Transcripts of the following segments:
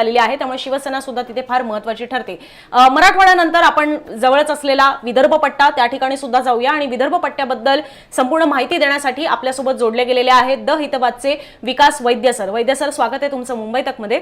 आलेली आहे. त्यामुळे शिवसेना सुद्धा तिथे फार महत्वाची ठरते. मराठवाड्यानंतर आपण जवळच असलेला विदर्भ पट्टा त्या ठिकाणी सुद्धा जाऊया आणि विदर्भ पट्ट्याबद्दल संपूर्ण माहिती देण्यासाठी आपल्यासोबत जोडले गेलेले आहेत द हितवादचे विकास वैद्य सर वैद्य सर स्वागत आहे तुमचं मुंबई तकमध्ये.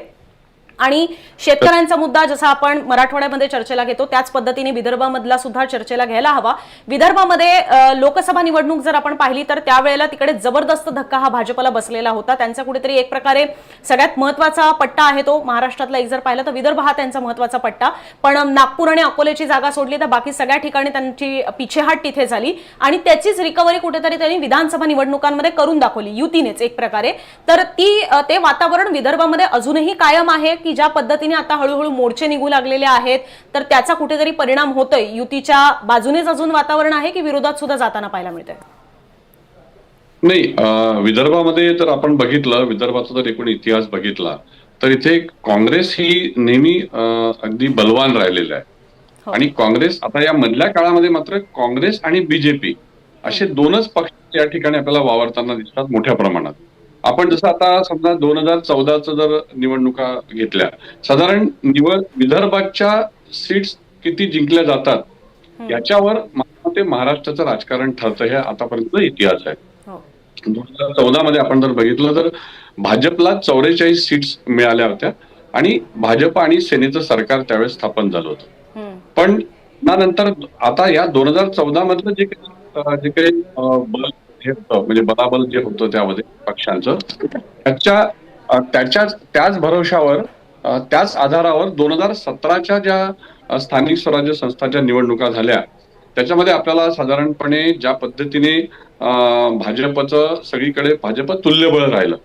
आणि शेतकऱ्यांचा मुद्दा जसा आपण मराठवाड्यामध्ये चर्चेला घेतो त्याच पद्धतीने विदर्भामधला सुद्धा चर्चेला घ्यायला हवा. विदर्भामध्ये लोकसभा निवडणूक जर आपण पाहिली तर त्यावेळेला तिकडे जबरदस्त धक्का हा भाजपला बसलेला होता. त्यांचा कुठेतरी एक प्रकारे सगळ्यात महत्त्वाचा पट्टा आहे तो. महाराष्ट्रातला एक जर पाहिलं तर विदर्भ हा त्यांचा महत्त्वाचा पट्टा. पण नागपूर आणि अकोल्याची जागा सोडली तर बाकी सगळ्या ठिकाणी त्यांची पिछेहाट तिथे झाली. आणि त्याचीच रिकव्हरी कुठेतरी त्यांनी विधानसभा निवडणुकांमध्ये करून दाखवली युतीनेच एक प्रकारे. तर ती ते वातावरण विदर्भामध्ये अजूनही कायम आहे. की ज्या पद्धतीने आता हळूहळू मोर्चे निघू लागलेले आहेत तर त्याचा कुठेतरी परिणाम होतोय. युतीच्या बाजूनेच अजून वातावरण आहे की विरोधात सुद्धा जाताना पाहायला मिळतंय? नाही विदर्भामध्ये जर आपण बघितलं विदर्भाचा जर एकूण इतिहास बघितला तर इथे काँग्रेस ही नेहमी अगदी बलवान राहिलेलं आहे. हो. आणि काँग्रेस आता या मधल्या काळामध्ये मात्र काँग्रेस आणि बीजेपी असे दोनच पक्ष या ठिकाणी आपल्याला वावरताना दिसतात मोठ्या प्रमाणात. आपण जसं आता समजा दोन हजार चौदाचं जर निवडणुका घेतल्या साधारण निवड विदर्भाच्या सीट्स किती जिंकल्या जातात याच्यावर ते महाराष्ट्राचं राजकारण ठरतं हे आतापर्यंत इतिहास आहे. हो. दोन हजार चौदा मध्ये आपण जर बघितलं तर भाजपला चौवेचाळीस सीट्स मिळाल्या होत्या आणि भाजप आणि सेनेचं सरकार त्यावेळेस स्थापन झालं होतं. पण त्यानंतर आता या दोन हजार चौदा मधलं जे काही जे काही अं, होतं म्हणजे बलाबल जे होतं त्यामध्ये पक्षांचं त्याच्या त्याच्याच त्याच भरोशावर त्याच आधारावर दोन हजार सतराच्या ज्या स्थानिक स्वराज्य संस्थांच्या निवडणुका झाल्या त्याच्यामध्ये आपल्याला साधारणपणे ज्या पद्धतीने भाजपचं सगळीकडे भाजप तुल्यबळ राहिलं.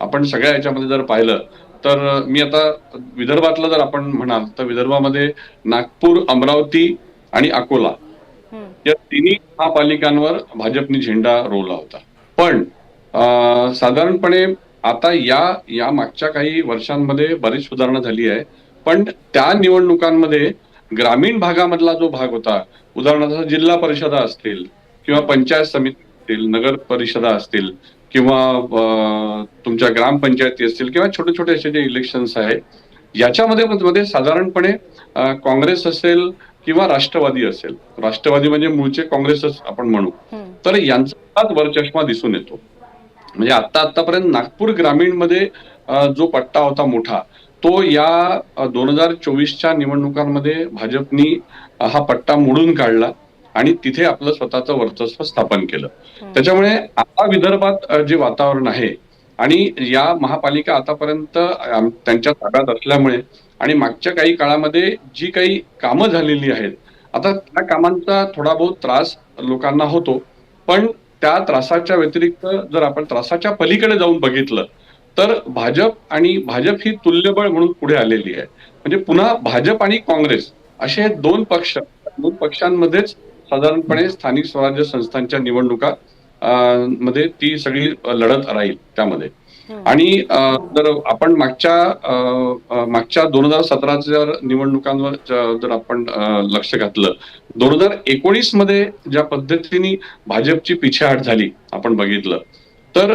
आपण सगळ्या याच्यामध्ये जर पाहिलं तर मी आता विदर्भातलं जर आपण म्हणाल तर विदर्भामध्ये नागपूर अमरावती आणि अकोला या तिन्ही महापालिकांवर भाजपने झेंडा रोवला होता. पण साधारणपणे आता या या मागच्या काही वर्षांमध्ये बरीच सुधारणा झाली आहे. पण त्या निवडणुकांमध्ये ग्रामीण भागामधला जो भाग होता उदाहरणार्थ जिल्हा परिषदा असतील किंवा पंचायत समिती असतील नगर परिषदा असतील किंवा तुमच्या ग्रामपंचायती असतील किंवा छोटे छोटे असे जे इलेक्शन्स आहेत याच्यामध्ये मध्ये साधारणपणे काँग्रेस असेल किंवा राष्ट्रवादी असेल. राष्ट्रवादी म्हणजे मूळचे काँग्रेसच आपण म्हणू. तर यांचाच वरचष्मा दिसून येतो. म्हणजे आता आतापर्यंत नागपूर ग्रामीणमध्ये जो पट्टा होता मोठा तो या दोन हजार चोवीसच्या निवडणुकांमध्ये भाजपनी हा पट्टा मोडून काढला आणि तिथे आपलं स्वतःचं वर्चस्व स्थापन केलं. त्याच्यामुळे आता विदर्भात जे वातावरण आहे आणि या महापालिका आतापर्यंत त्यांच्या ताब्यात असल्यामुळे आणि मागच्या काही काळामध्ये जी काही कामं झालेली आहेत आता त्या कामांचा थोडा बहुत त्रास लोकांना होतो. पण त्या त्रासाच्या व्यतिरिक्त जर आपण त्रासाच्या पलीकडे जाऊन बघितलं तर भाजप आणि भाजप ही तुल्यबळ म्हणून पुढे आलेली आहे. म्हणजे पुन्हा भाजप आणि काँग्रेस असे हे दोन पक्ष दोन पक्षांमध्येच साधारणपणे स्थानिक स्वराज्य संस्थांच्या निवडणुका मध्ये ती सगळी लढत राहील त्यामध्ये. आणि अं, जर आपण मागच्या मागच्या दोन हजार सतराच्या निवडणुकांवर जर आपण लक्ष घातलं दोन हजार एकोणीसमध्ये ज्या पद्धतीने भाजपची पिछेहाट झाली आपण बघितलं तर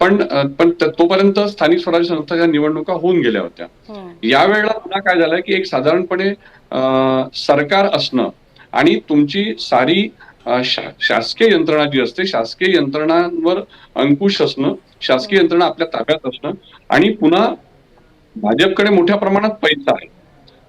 पण पण तोपर्यंत स्थानिक स्वराज्य संस्थांच्या निवडणुका होऊन गेल्या होत्या हम्म. यावेळेला पुन्हा काय झालंय की एक साधारणपणे सरकार असणं आणि तुमची सारी शा- शासकीय यंत्रणा जी असते शासकीय यंत्रणांवर अंकुश असणं शासकीय यंत्रणा आपल्या ताब्यात असणं आणि पुन्हा भाजपकडे मोठ्या प्रमाणात पैसा आहे.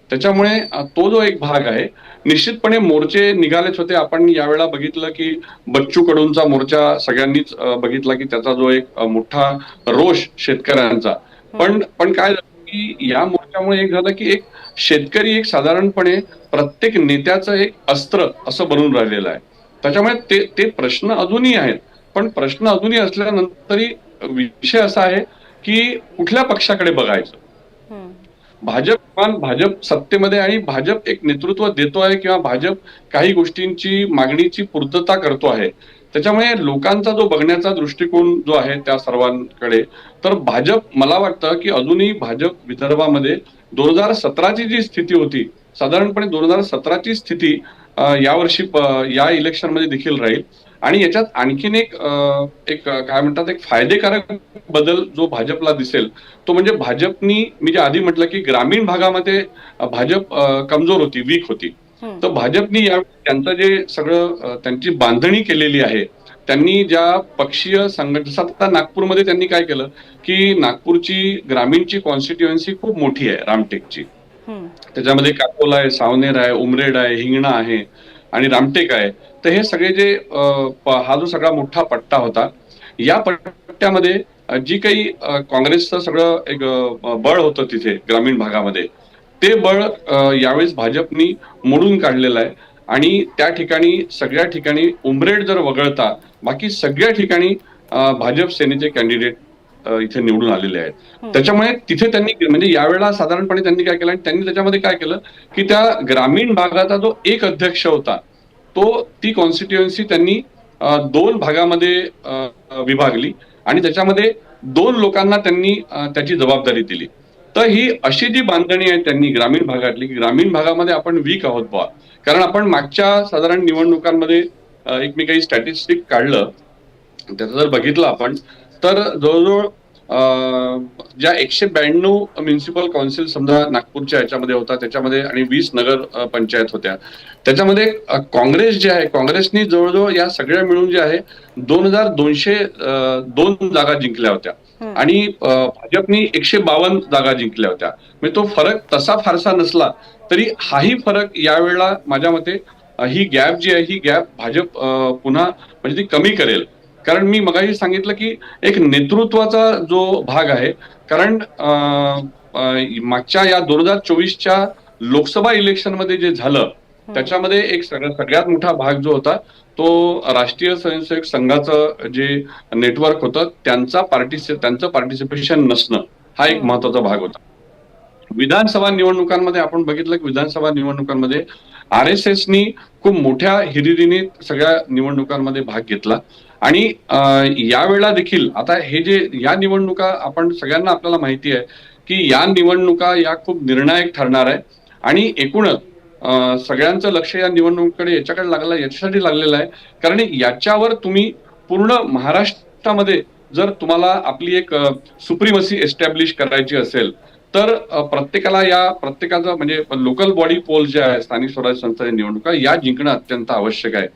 त्याच्यामुळे तो जो एक भाग आहे निश्चितपणे मोर्चे निघालेच होते. आपण यावेळेला बघितलं की बच्चू कडूंचा मोर्चा सगळ्यांनीच बघितला की त्याचा जो एक मोठा रोष शेतकऱ्यांचा. पण पण काय झालं की या मोर्चामुळे एक झालं की एक शेतकरी एक साधारणपणे प्रत्येक नेत्याचं एक अस्त्र असं बनून राहिलेलं आहे. त्याच्यामुळे ते ते प्रश्न अजूनही आहेत. पण प्रश्न अजूनही असल्यानंतरही विषय असा आहे की कुठल्या पक्षाकडे बघायचं. भाजप भाजप सत्तेमध्ये आणि भाजप एक नेतृत्व देतो आहे किंवा भाजप काही गोष्टींची मागणीची पूर्तता करतो आहे. त्याच्यामुळे लोकांचा जो बघण्याचा दृष्टिकोन जो आहे त्या सर्वांकडे. तर भाजप मला वाटतं की अजूनही भाजप विदर्भामध्ये दोन हजार सतराची जी स्थिती होती साधारणपणे दोन हजार सतराची स्थिती यावर्षी या इलेक्शनमध्ये देखील राहील. आणि याच्यात आणखीन एक एक काय म्हणतात एक फायदेकारक बदल जो भाजपला दिसेल तो म्हणजे भाजपनी मी जे आधी म्हटलं की ग्रामीण भागामध्ये भाजप कमजोर होती वीक होती. तर भाजपनी या त्यांचं जे सगळं त्यांची बांधणी केलेली आहे त्यांनी ज्या पक्षीय संघटना आता नागपूरमध्ये त्यांनी काय केलं की नागपूरची ग्रामीणची कॉन्स्टिट्युएन्सी खूप मोठी आहे रामटेकची. त्याच्यामध्ये काकोला आहे सावनेर आहे उमरेड आहे हिंगणा आहे आणि रामटेक आहे तर हे सगळे जे हा जो सगळा मोठा पट्टा होता या पट्ट्यामध्ये जी काही काँग्रेसचं सगळं एक बळ होतं तिथे ग्रामीण भागामध्ये ते बळ यावेळेस भाजपनी मोडून काढलेलं आहे. आणि त्या ठिकाणी सगळ्या ठिकाणी उमरेड जर वगळता बाकी सगळ्या ठिकाणी भाजप सेनेचे कॅन्डिडेट इथे निवडून आलेले आहेत. त्याच्यामुळे तिथे त्यांनी म्हणजे यावेळेला साधारणपणे त्यांनी काय केलं आणि त्यांनी त्याच्यामध्ये काय केलं की त्या ग्रामीण भागाचा जो एक अध्यक्ष होता तो ती कॉन्स्टिट्युएन्सी त्यांनी दोन भागामध्ये विभागली आणि त्याच्यामध्ये दोन लोकांना त्यांनी त्याची जबाबदारी दिली. तर ही अशी जी बांधणी आहे त्यांनी ग्रामीण भागातली की ग्रामीण भागामध्ये आपण वीक आहोत बा कारण आपण मागच्या साधारण निवडणुकांमध्ये एक मी काही स्टॅटिस्टिक काढलं. त्याचं जर बघितलं आपण तर जवळजवळ ज्या एकशे ब्याण्णव म्युन्सिपल काउन्सिल समजा नागपूरच्या याच्यामध्ये होता त्याच्यामध्ये आणि वीस नगर पंचायत होत्या. त्याच्यामध्ये काँग्रेस जे आहे काँग्रेसनी जवळजवळ या सगळ्या मिळून जे आहे दोन हजार दोनशे दोन जागा जिंकल्या होत्या. आणि भाजपनी एकशे बावन्न जागा जिंकल्या होत्या. म्हणजे तो फरक तसा फारसा नसला तरी हाही फरक यावेळेला माझ्या मते ही गॅप जी आहे ही गॅप भाजप पुन्हा म्हणजे ती कमी करेल. कारण मी मगाशी सांगितलं की एक नेतृत्वाचा जो भाग आहे कारण मागच्या या दोन हजार चोवीसच्या लोकसभा इलेक्शनमध्ये जे झालं त्याच्यामध्ये एक सगळ्या सगळ्यात मोठा भाग जो होता तो राष्ट्रीय स्वयंसेवक संघाचं जे नेटवर्क होतं त्यांचा पार्टिसि त्यांचं पार्टिसिपेशन नसणं हा एक महत्त्वाचा भाग होता. विधानसभा निवडणुकांमध्ये आपण बघितलं की विधानसभा निवडणुकांमध्ये आर एस एसनी खूप मोठ्या हिरिरीने सगळ्या निवडणुकांमध्ये भाग घेतला. आणि यावेळेला देखील आता हे जे या निवडणुका आपण सगळ्यांना आपल्याला माहिती आहे की या निवडणुका या खूप निर्णायक ठरणार आहे. आणि एकूणच सगळ्यांचं लक्ष या निवडणुकीकडे याच्याकडे लागलं याच्यासाठी लागलेलं आहे. कारण याच्यावर तुम्ही पूर्ण महाराष्ट्रामध्ये जर तुम्हाला आपली एक सुप्रीमसी एस्टॅब्लिश करायची असेल तर प्रत्येकाला या प्रत्येकाचं म्हणजे लोकल बॉडी पोल जे आहे स्थानिक स्वराज्य संस्थांच्या निवडणुका या जिंकणं अत्यंत आवश्यक आहे.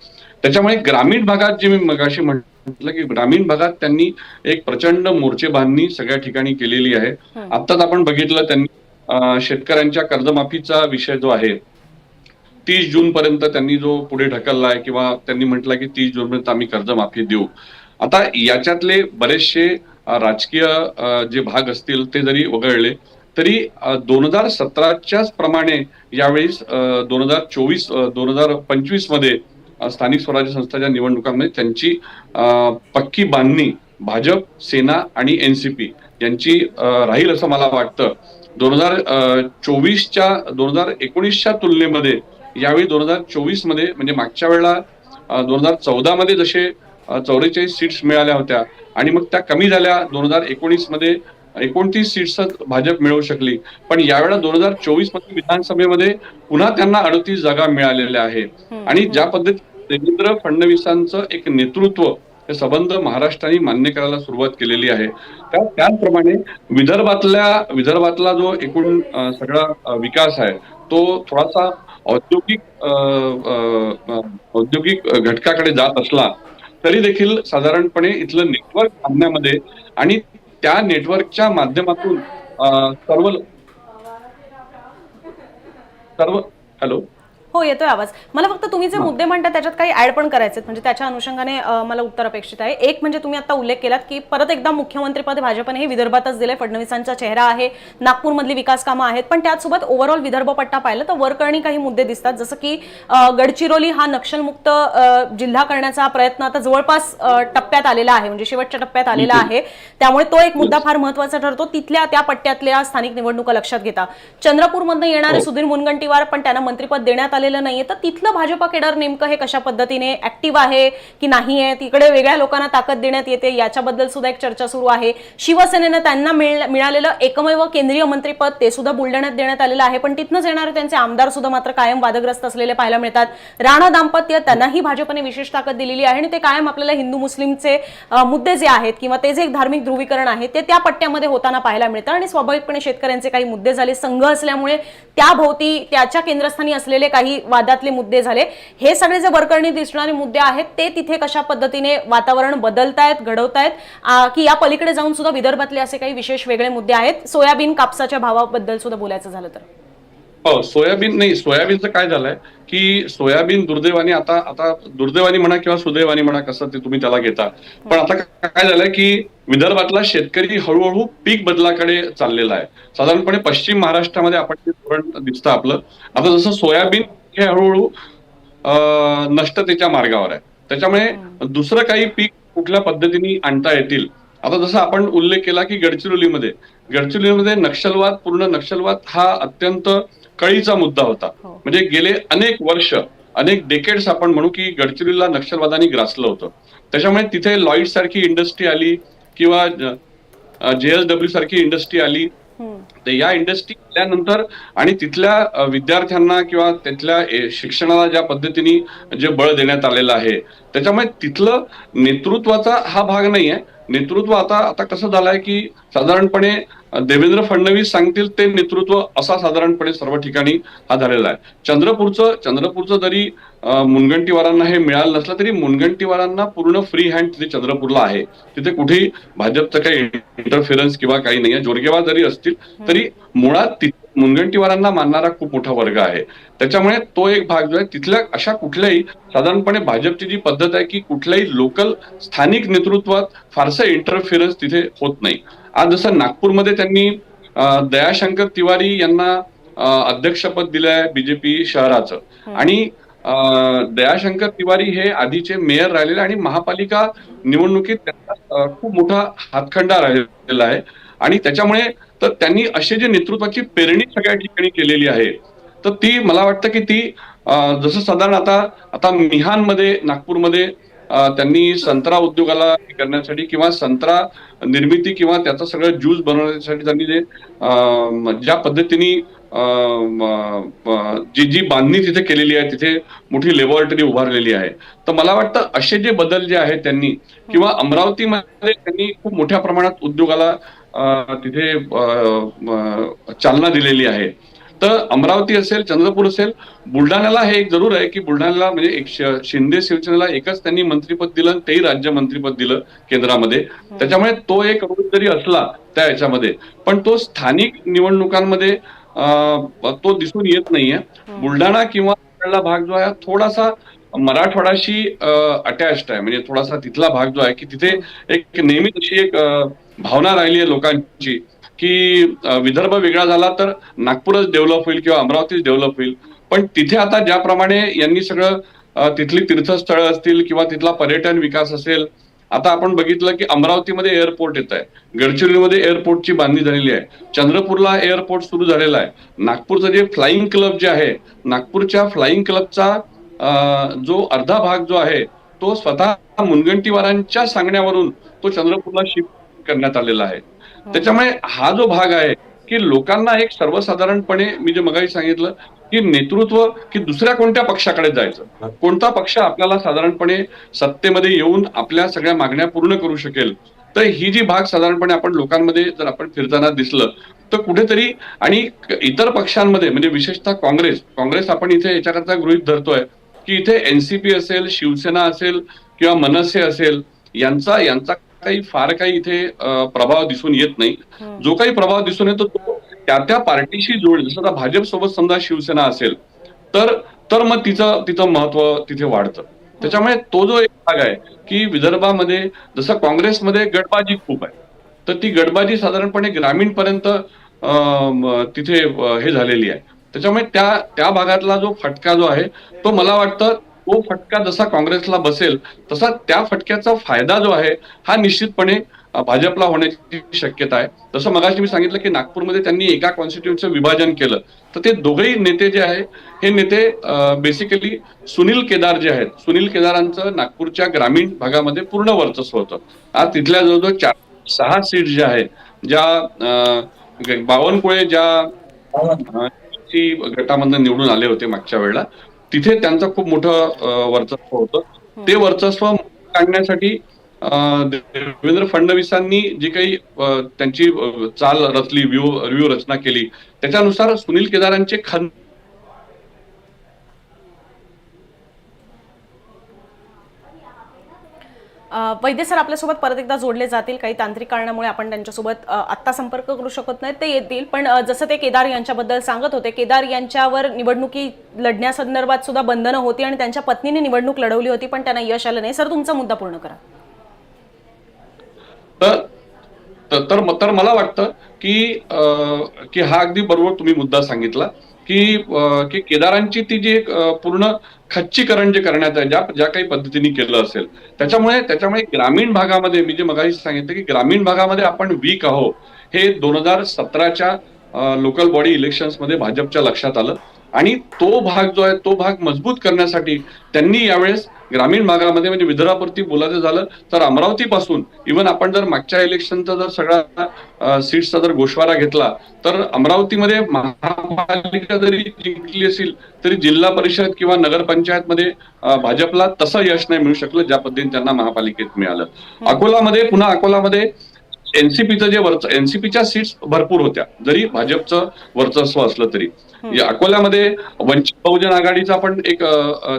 त्याच्यामुळे ग्रामीण भागात जे मी मगाशी म्हटलं की ग्रामीण भागात त्यांनी एक प्रचंड मोर्चे बांधणी सगळ्या ठिकाणी केलेली आहे. आत्ताच आपण बघितलं त्यांनी शेतकऱ्यांच्या कर्जमाफीचा विषय जो आहे तीस जून पर्यंत त्यांनी जो पुढे ढकलला आहे किंवा त्यांनी म्हटलं की तीस जून पर्यंत आम्ही कर्जमाफी देऊ आता याच्यातले बरेचसे राजकीय जे भाग असतील ते जरी वगळले तरी दोन हजार सतराच्याच प्रमाणे यावेळेस दोन हजार चोवीस दोन हजार पंचवीसमध्ये स्थानिक स्वराज्य संस्थांच्या निवडणुकांमध्ये त्यांची पक्की बांधणी भाजप सेना आणि एनसीपी यांची राहील असं मला वाटतं. दोन हजार चोवीसच्या दोन हजार एकोणीसच्या तुलनेमध्ये यावेळी दोन हजार चोवीसमध्ये म्हणजे मागच्या वेळेला दोन हजार चौदा मध्ये जसे चौवेचाळीस सीट्स मिळाल्या होत्या आणि मग त्या कमी झाल्या दोन हजार एकोणीसमध्ये एकोणतीस सीट्स भाजप मिळवू शकली. पण यावेळेला दोन हजार चोवीसमध्ये विधानसभेमध्ये पुन्हा त्यांना अडतीस जागा मिळालेल्या आहे आणि ज्या पद्धतीने देवेंद्र फडणवीसांचं एक नेतृत्व हे संबंध महाराष्ट्राने मान्य करायला सुरुवात केलेली आहे. त्या त्याचप्रमाणे विदर्भातल्या विदर्भातला जो एकूण सगळा विकास आहे तो थोडासा औद्योगिक औद्योगिक घटकाकडे जात असला तरी देखील साधारणपणे इथलं नेटवर्क आणण्यामध्ये आणि त्या नेटवर्कच्या माध्यमातून सर्व सर्व हॅलो? हो येतोय आवाज. मला फक्त तुम्ही जे मुद्दे म्हणता त्याच्यात काही ऍड पण करायचे म्हणजे त्याच्या अनुषंगाने मला उत्तर अपेक्षित आहे. एक म्हणजे तुम्ही आता उल्लेख केलात की परत एकदा मुख्यमंत्रीपद भाजपने हे विदर्भातच दिलंय. फडणवीसांचा चेहरा आहे. नागपूरमधली विकास कामं आहेत. पण त्याचसोबत ओव्हरऑल विदर्भ पट्टा पाहिलं तर वरकरणी काही मुद्दे दिसतात. जसं की गडचिरोली हा नक्षलमुक्त जिल्हा करण्याचा प्रयत्न आता जवळपास टप्प्यात आलेला आहे. म्हणजे शेवटच्या टप्प्यात आलेला आहे. त्यामुळे तो एक मुद्दा फार महत्त्वाचा ठरतो. तिथल्या त्या पट्ट्यातल्या स्थानिक निवडणुका लक्षात घेता. चंद्रपूरमधनं येणारे हो. सुधीर मुनगंटीवार पण त्यांना मंत्रिपद देण्यात आले आलेलं नाहीये. तर तिथलं भाजपा केडर नेमकं हे कशा पद्धतीने ऍक्टिव्ह आहे की नाही आहे तिकडे वेगळ्या लोकांना ताकद देण्यात येते. याच्याबद्दल सुद्धा एक चर्चा सुरू आहे. शिवसेनेनं त्यांना मिळालेलं एकमेव केंद्रीय मंत्रीपद ते सुद्धा बुलढाण्यात देण्यात आलेलं आहे. पण तिथनंच येणारे त्यांचे आमदार सुद्धा मात्र कायम वादग्रस्त असलेले पाहायला मिळतात. राणा दाम्पत्य त्यांनाही भाजपने विशेष ताकद दिलेली आहे आणि ते कायम आपल्याला हिंदू मुस्लिमचे मुद्दे जे आहेत किंवा ते जे एक धार्मिक ध्रुवीकरण आहे ते त्या पट्ट्यामध्ये होताना पाहायला मिळतं. आणि स्वाभाविकपणे शेतकऱ्यांचे काही मुद्दे झाले. संघ असल्यामुळे त्याभोवती त्याच्या केंद्रस्थानी असलेले काही वादातले मुद्दे झाले. हे सगळे जे वरकरणी दिसणारे मुद्दे आहेत ते तिथे कशा पद्धतीने वातावरण बदलतायत घडवतायत की या पलीकडे जाऊन सुद्धा विदर्भातले असे काही विशेष वेगळे मुद्दे आहेत? सोयाबीन कापसाच्या भावाबद्दल सुद्धा बोलायचं झालं तर. हो सोयाबीन नाही सोयाबीनचं काय झालंय की सोयाबीन दुर्दैवाने आता आता दुर्दैवानी म्हणा किंवा सुदैवानी म्हणा कसं ते तुम्ही त्याला घेता. पण आता काय झालंय की विदर्भातला शेतकरी हळूहळू पीक बदलाकडे चाललेला आहे. साधारणपणे पश्चिम महाराष्ट्रामध्ये आपण जे धोरण दिसतं आपलं आता जसं सोयाबीन हे हळूहळू नष्टतेच्या मार्गावर आहे. त्याच्यामुळे दुसरं काही पीक कुठल्या पद्धतीने आणता येतील? आता जसं आपण उल्लेख केला की गडचिरोलीमध्ये गडचिरोलीमध्ये नक्षलवाद पूर्ण नक्षलवाद हा अत्यंत कळीचा मुद्दा होता. हो. म्हणजे गेले अनेक वर्ष अनेक डेकेड्स आपण म्हणू की गडचिरोलीला नक्षलवादाने ग्रासलं होतं. त्याच्यामुळे तिथे लॉईड सारखी इंडस्ट्री आली किंवा जेएसडब्ल्यू सारखी इंडस्ट्री आली. तर या इंडस्ट्री गेल्यानंतर आणि तिथल्या विद्यार्थ्यांना किंवा तिथल्या शिक्षणाला ज्या पद्धतीने जे बळ देण्यात आलेलं आहे त्याच्यामुळे तिथलं नेतृत्वाचा हा भाग नाही आहे नेतृत्व आता आता कसं झालंय की साधारणपणे देवेंद्र फडणवीस सांगतील ते नेतृत्व असा साधारणपणे सर्व ठिकाणी हा झालेला आहे. चंद्रपूरचं चंद्रपूरचं जरी मुनगंटीवारांना हे मिळालं नसलं तरी मुनगंटीवारांना पूर्ण फ्री हँड तिथे चंद्रपूरला आहे. तिथे कुठेही भाजपचं काही इंटरफिरन्स किंवा काही नाही आहे जोरगेवा जरी असतील तरी मुळात मुनगंटीवारांना मानणारा खूप मोठा वर्ग आहे. त्याच्यामुळे तो एक भाग जो आहे तिथल्या अशा कुठल्याही साधारणपणे भाजपची जी पद्धत आहे की कुठल्याही लोकल स्थानिक नेतृत्वात फारसं इंटरफिरन्स तिथे होत नाही. आज जसं नागपूरमध्ये त्यांनी दयाशंकर तिवारी यांना अध्यक्षपद दिलंय बीजेपी शहराचं. आणि दयाशंकर तिवारी हे आधीचे मेयर राहिलेले आणि महापालिका निवडणुकीत त्यांचा खूप मोठा हातखंडा राहिलेला आहे. आणि त्याच्यामुळे तर त्यांनी असे जे नेतृत्वाची पेरणी सगळ्या ठिकाणी केलेली आहे तर ती मला वाटतं की ती जसं साधारण आता आता मिहानमध्ये नागपूरमध्ये त्यांनी संत्रा उद्योगाला हे करण्यासाठी किंवा संत्रा निर्मिती किंवा त्याचा सगळं ज्यूस बनवण्यासाठी त्यांनी जे ज्या पद्धतीने जी जी बांधणी तिथे केलेली आहे तिथे मोठी लेबॉरेटरी उभारलेली आहे. तर मला वाटतं असे जे बदल जे आहेत त्यांनी किंवा अमरावतीमध्ये त्यांनी खूप मोठ्या प्रमाणात उद्योगाला तिथे चालना दिलेली आहे. तर अमरावती असेल चंद्रपूर असेल बुलढाण्याला हे एक जरूर आहे की बुलढाण्याला म्हणजे एक शिंदे शिवसेनेला एकच त्यांनी मंत्रीपद दिलं आणि तेही राज्य मंत्रीपद दिलं केंद्रामध्ये. त्याच्यामुळे तो एक जरी असला त्या याच्यामध्ये पण तो स्थानिक निवडणुकांमध्ये तो दिसून येत नाहीये. बुलढाणा किंवा भाग जो आहे थोडासा मराठवाडाशी अटॅच्ड आहे. म्हणजे थोडासा तिथला भाग जो आहे की तिथे एक नेहमीच अशी एक भावना राहिली आहे लोकांची. की विदर्भ वेगळा झाला तर नागपूरच डेव्हलप होईल किंवा अमरावतीच डेव्हलप होईल. पण तिथे आता ज्याप्रमाणे यांनी सगळं तिथली तीर्थस्थळं असतील किंवा तिथला पर्यटन विकास असेल आता आपण बघितलं की अमरावतीमध्ये एअरपोर्ट येत आहे. गडचिरोलीमध्ये एअरपोर्टची बांधणी झालेली आहे. चंद्रपूरला एअरपोर्ट सुरू झालेला आहे. नागपूरचं जे फ्लाईंग क्लब जे आहे नागपूरच्या फ्लाईंग क्लबचा जो अर्धा भाग जो आहे तो स्वतः मुनगंटीवारांच्या सांगण्यावरून तो चंद्रपूरला शिफ्ट करण्यात आलेला आहे. हो. त्याच्यामुळे हा जो भाग आहे की लोकांना एक सर्वसाधारणपणे मी जे मगाही सांगितलं की नेतृत्व की दुसऱ्या कोणत्या पक्षाकडे जायचं? कोणता पक्ष आपल्याला साधारणपणे सत्तेमध्ये येऊन आपल्या सगळ्या मागण्या पूर्ण करू शकेल? तर ही जी भाग साधारणपणे आपण लोकांमध्ये जर आपण फिरताना दिसलं तर कुठेतरी आणि इतर पक्षांमध्ये म्हणजे विशेषतः काँग्रेस काँग्रेस आपण इथे याच्याकरता गृहित धरतोय की इथे एनसीपी असेल शिवसेना असेल किंवा मनसे असेल यांचा यांचा काही फार काही इथे प्रभाव दिसून येत नाही. जो काही प्रभाव दिसून येतो तो त्या त्या पार्टीशी जोड जसं आता भाजप सोबत समजा शिवसेना असेल तर तर मग तिचं तिचं महत्त्व तिथे वाढतं. त्याच्यामुळे तो जो एक भाग आहे की विदर्भामध्ये जसं काँग्रेसमध्ये गटबाजी खूप आहे तर ती गटबाजी साधारणपणे ग्रामीण पर्यंत तिथे हे झालेली आहे. त्याच्यामुळे त्या त्या भागातला जो फटका जो आहे तो मला वाटतं तो फटका जसा काँग्रेसला बसेल तसा त्या फटक्याचा फायदा जो आहे हा निश्चितपणे भाजपला होण्याची शक्यता आहे. जसं मगाशी मी सांगितलं की नागपूरमध्ये त्यांनी एका कॉन्स्टिट्युन्सीचं विभाजन केलं तर ते दोघेही नेते जे आहे हे नेते बेसिकली सुनील केदार जे आहेत सुनील केदारांचं नागपूरच्या ग्रामीण भागामध्ये पूर्ण वर्चस्व होतं. आज तिथल्या जवळजवळ चार सहा सीट ज्या आहेत ज्या बावनकुळे ज्या गटामधनं निवडून आले होते मागच्या वेळेला तिथे त्यांचं खूप मोठं वर्चस्व होतं. ते वर्चस्व काढण्यासाठी देवेंद्र फडणवीसांनी जी काही त्यांची चाल रचली व्यूह व्यूह रचना केली त्याच्यानुसार सुनील केदारांचे खन वैद्य सर आपल्यासोबत परत एकदा जोडले जातील. काही तांत्रिक कारणामुळे आपण त्यांच्यासोबत आत्ता संपर्क करू शकत नाही ते येतील. पण जसं ते केदार यांच्याबद्दल सांगत होते केदार यांच्यावर निवडणुकी लढण्यासंदर्भात सुद्धा बंधनं होती आणि त्यांच्या पत्नीने निवडणूक लढवली होती पण त्यांना यश आलं नाही. सर तुमचा मुद्दा पूर्ण करा. तर तर- मला वाटतं की की हा अगदी बरोबर तुम्ही मुद्दा सांगितला की की केदारांची ती जी पूर्ण खच्चीकरण जे करण्यात ज्या ज्या काही पद्धतीने केलं असेल. त्याच्यामुळे त्याच्यामुळे ग्रामीण भागामध्ये मी जे मगाशी सांगितलं की ग्रामीण भागामध्ये आपण वीक आहो हे दोन हजार सतराच्या लोकल बॉडी इलेक्शन्समध्ये भाजपच्या लक्षात आलं. आणि तो भाग जो आहे तो भाग मजबूत करण्यासाठी त्यांनी यावेळेस ग्रामीण भागामध्ये म्हणजे विदर्भावरती बोलायचं झालं तर अमरावतीपासून इव्हन आपण जर मागच्या इलेक्शनचा जर सगळा सीट्सचा जर गोषवारा घेतला तर अमरावतीमध्ये महापालिका जरी जिंकली असेल तरी जिल्हा परिषद किंवा नगरपंचायतमध्ये भाजपला तसं यश नाही मिळू शकलं ज्या पद्धतीने त्यांना महापालिकेत मिळालं. अकोलामध्ये पुन्हा अकोलामध्ये एनसीपीचं जे वर्च एनसीपीच्या सीट्स भरपूर होत्या. जरी भाजपचं वर्चस्व असलं तरी. या अकोल्यामध्ये वंचित बहुजन आघाडीचा पण एक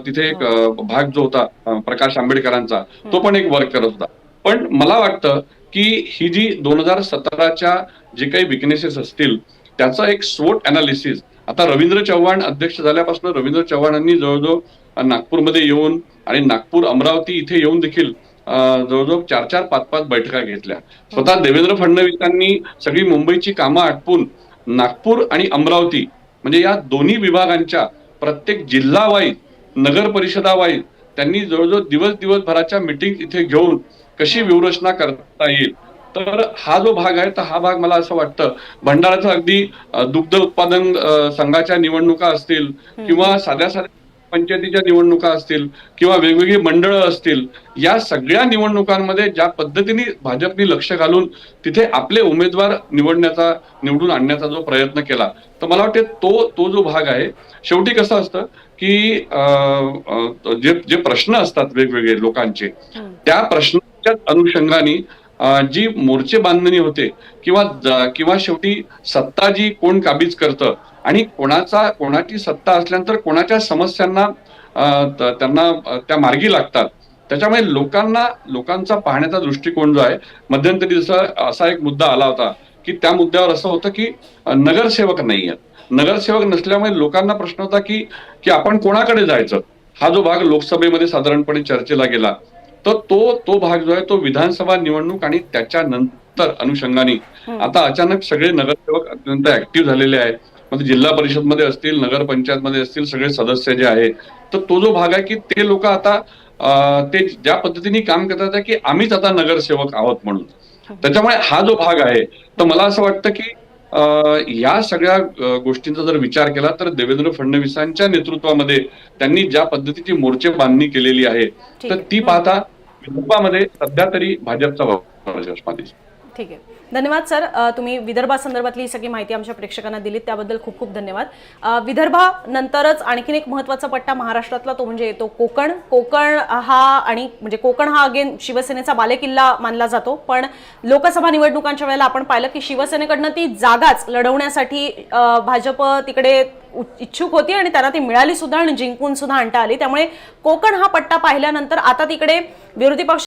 तिथे एक भाग जो होता प्रकाश आंबेडकरांचा तो पण एक वर्क करत होता. पण मला वाटतं की ही जी दोन हजार सतराच्या जे काही विकनेसेस असतील त्याचा एक स्वोट अनालिसिस आता रवींद्र चव्हाण अध्यक्ष झाल्यापासून रवींद्र चव्हाणांनी जवळजवळ नागपूरमध्ये येऊन आणि नागपूर अमरावती इथे येऊन देखील जवळजवळ चार चार पाच पाच बैठका घेतल्या. स्वतः देवेंद्र फडणवीसांनी सगळी मुंबईची कामं आटपून नागपूर आणि अमरावती म्हणजे या दोन्ही विभागांच्या प्रत्येक जिल्हा वाईज नगर परिषदा वाईज त्यांनी जवळजवळ दिवस दिवसभराच्या मिटिंग इथे घेऊन कशी व्यूहरचना करता येईल. तर हा जो भाग आहे तर हा भाग मला असं वाटतं भंडाराचं अगदी दुग्ध उत्पादन संघाच्या निवडणुका असतील किंवा साध्या साध्या पंचायतीच्या निवडणुका असतील किंवा वेगवेगळी मंडळं असतील या सगळ्या निवडणुकांमध्ये ज्या पद्धतीने भाजपने लक्ष घालून तिथे आपले उमेदवार निवडण्याचा निवडून आणण्याचा जो प्रयत्न केला तर मला वाटते तो तो जो भाग आहे शेवटी कसं असतं की जे जे प्रश्न असतात वेगवेगळे लोकांचे त्या प्रश्नाच्या अनुषंगाने जी मोर्चे बांधणी होते किंवा किंवा शेवटी सत्ता जी कोण काबीज करतं आणि कोणाचा कोणाची सत्ता असल्यानंतर कोणाच्या समस्यांना त्यांना त्या मार्गी लागतात. त्याच्यामुळे लोकांना लोकांचा पाहण्याचा दृष्टिकोन जो आहे मध्यंतरी जसा असा एक मुद्दा आला होता की त्या मुद्द्यावर असं होतं की नगरसेवक नाही आहेत. नगरसेवक नसल्यामुळे लोकांना प्रश्न होता की की आपण कोणाकडे जायचं? हा जो भाग लोकसभेमध्ये साधारणपणे चर्चेला गेला. तर तो तो भाग जो आहे तो विधानसभा निवडणूक आणि त्याच्यानंतर अनुषंगाने. आता अचानक सगळे नगरसेवक अत्यंत ऍक्टिव्ह झालेले आहेत. म्हणजे जिल्हा परिषदमध्ये असतील नगरपंचायत मध्ये असतील सगळे सदस्य जे आहेत तर तो जो भाग आहे की ते लोक आता ते ज्या पद्धतीने काम करतात की आम्हीच आता नगरसेवक आहोत म्हणून. त्याच्यामुळे हा जो भाग आहे तर मला असं वाटतं की या सगळ्या गोष्टींचा जर विचार केला तर देवेंद्र फडणवीसांच्या नेतृत्वामध्ये त्यांनी ज्या पद्धतीची मोर्चे बांधणी केलेली आहे तर. ती पाहता विदर्भामध्ये सध्या तरी भाजपचा ठीक आहे. धन्यवाद सर. तुम्ही विदर्भासंदर्भातली ही सगळी माहिती आमच्या प्रेक्षकांना दिलीत. त्याबद्दल खूप खूप धन्यवाद. विदर्भानंतरच आणखीन एक महत्त्वाचा पट्टा महाराष्ट्रातला तो म्हणजे येतो कोकण. कोकण हा आणि म्हणजे कोकण हा अगेन शिवसेनेचा बालेकिल्ला मानला जातो. पण लोकसभा निवडणुकांच्या वेळेला आपण पाहिलं की शिवसेनेकडनं ती जागाच लढवण्यासाठी भाजप तिकडे उ- इच्छुक होती आणि त्यांना ती मिळाली सुद्धा आणि जिंकून सुद्धा आणता आली. त्यामुळे कोकण हा पट्टा पाहिल्यानंतर आता तिकडे विरोधी पक्ष